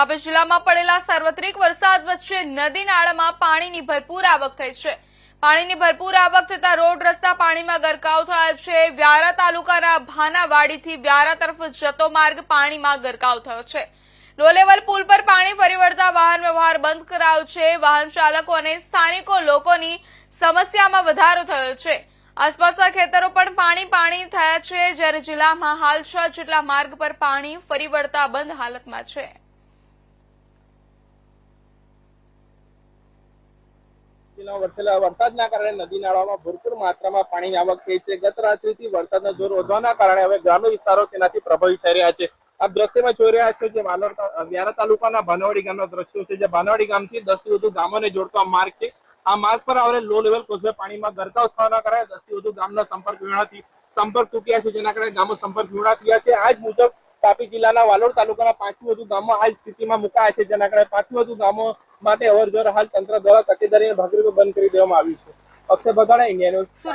તાપી જિલ્લામાં પડેલા સાર્વત્રિક વરસાદ વચ્ચે નદી નાળામાં પાણીની ભરપૂર આવક થઈ છે. પાણીની ભરપૂર આવક થતા રોડ રસ્તા પાણીમાં ગરકાવ થયા છે. વ્યારા તાલુકાના ભાનાવાડીથી વ્યારા તરફ જતો માર્ગ પાણીમાં ગરકાવ થયો છે. લો લેવલ પુલ પર પાણી ફરી વળતા વાહન વ્યવહાર બંધ કરાયો છે. વાહન ચાલકો અને સ્થાનિકો લોકોની સમસ્યામાં વધારો થયો છે. આસપાસના ખેતરો પણ પાણી પાણી થયા છે. જ્યારે જિલ્લામાં હાલ છ જેટલા માર્ગ પર પાણી ફરી વળતા બંધ હાલતમાં છે જિલ્લામાં વરસેલા વરસાદના કારણે નદી નાળામાં ભરપૂર માત્રામાં પાણીની આવક થઈ છે. ગત રાત્રિથી વરસાદનો જોર વધવાના કારણે હવે ગ્રામ્ય વિસ્તારો તેનાથી પ્રભાવિત થઈ રહ્યા છે. આપ દ્રશ્યમાં જોઈ રહ્યા છો જે વાલોડ વ્યારા તાલુકાના ભાનવાડી ગામના દ્રશ્યો છે, જે ભાનવાડી ગામથી છે થી વધુ ગામોને જોડતો આ માર્ગ છે. આ માર્ગ પર આવેલ લો લેવલ કોઝવે પાણીમાં ગરકાવ થવાના કારણે દસથી વધુ ગામના સંપર્ક વિહોણાથી સંપર્ક તૂટ્યા છે, જેના કારણે ગામો સંપર્ક વિહોણા થયા છે. આ જ મુજબ તાપી જિલ્લાના વાલોડ તાલુકાના પાંચથી વધુ ગામો આ સ્થિતિમાં મુકાયા છે. જેના કારણે પાંચથી વધુ ગામો માટે અવરજવર હાલ તંત્ર દ્વારા તકેદારી અને ભાગરૂપે બંધ કરી દેવામાં આવ્યું છે. Akshay બગાડા India news